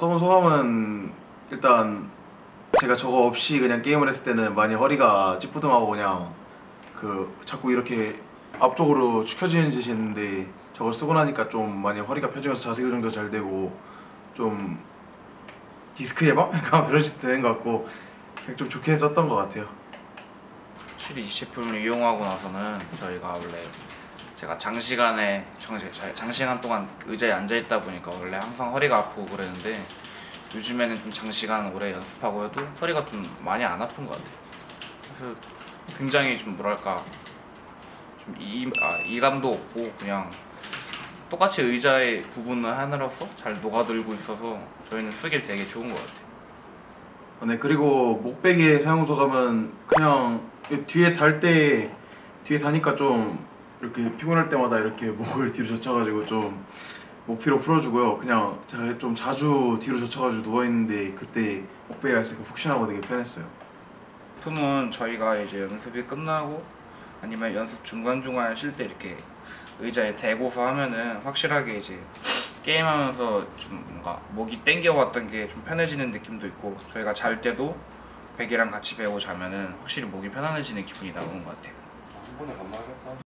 써본 소감은 일단 제가 저거 없이 그냥 게임을 했을 때는 많이 허리가 찌뿌둥하고 그냥 그 자꾸 이렇게 앞쪽으로 축혀지는 짓이 있는데 저걸 쓰고 나니까 좀 많이 허리가 펴지면서 자세 교정도 잘 되고 좀 디스크 예방? 약간 그런 식으로 되는 것 같고 그냥 좀 좋게 썼던 것 같아요 확실히 이 제품을 이용하고 나서는 저희가 원래 제가 장시간에 장시, 장시간 동안 의자에 앉아 있다 보니까 원래 항상 허리가 아프고 그랬는데 요즘에는 좀 장시간 오래 연습하고 해도 허리가 좀 많이 안 아픈 것 같아요. 그래서 굉장히 좀 뭐랄까 좀 이, 아, 이감도 없고 그냥 똑같이 의자의 부분을 하나로서 잘 녹아들고 있어서 저희는 쓰기 되게 좋은 것 같아요. 네 그리고 목베개 사용 소감은 그냥 뒤에 달 때 뒤에 다니까 좀 이렇게 피곤할 때마다 이렇게 목을 뒤로 젖혀가지고 좀 목피로 풀어주고요. 그냥 제가 좀 자주 뒤로 젖혀가지고 누워 있는데 그때 목베개가 있으니까 푹신하고 되게 편했어요. 품은 저희가 이제 연습이 끝나고 아니면 연습 중간 중간 쉴 때 이렇게 의자에 대고서 하면은 확실하게 이제 게임하면서 좀 뭔가 목이 땡겨왔던 게 좀 편해지는 느낌도 있고 저희가 잘 때도 베개랑 같이 베고 자면은 확실히 목이 편안해지는 기분이 나오는 것 같아요. 한 번에 건너겠다.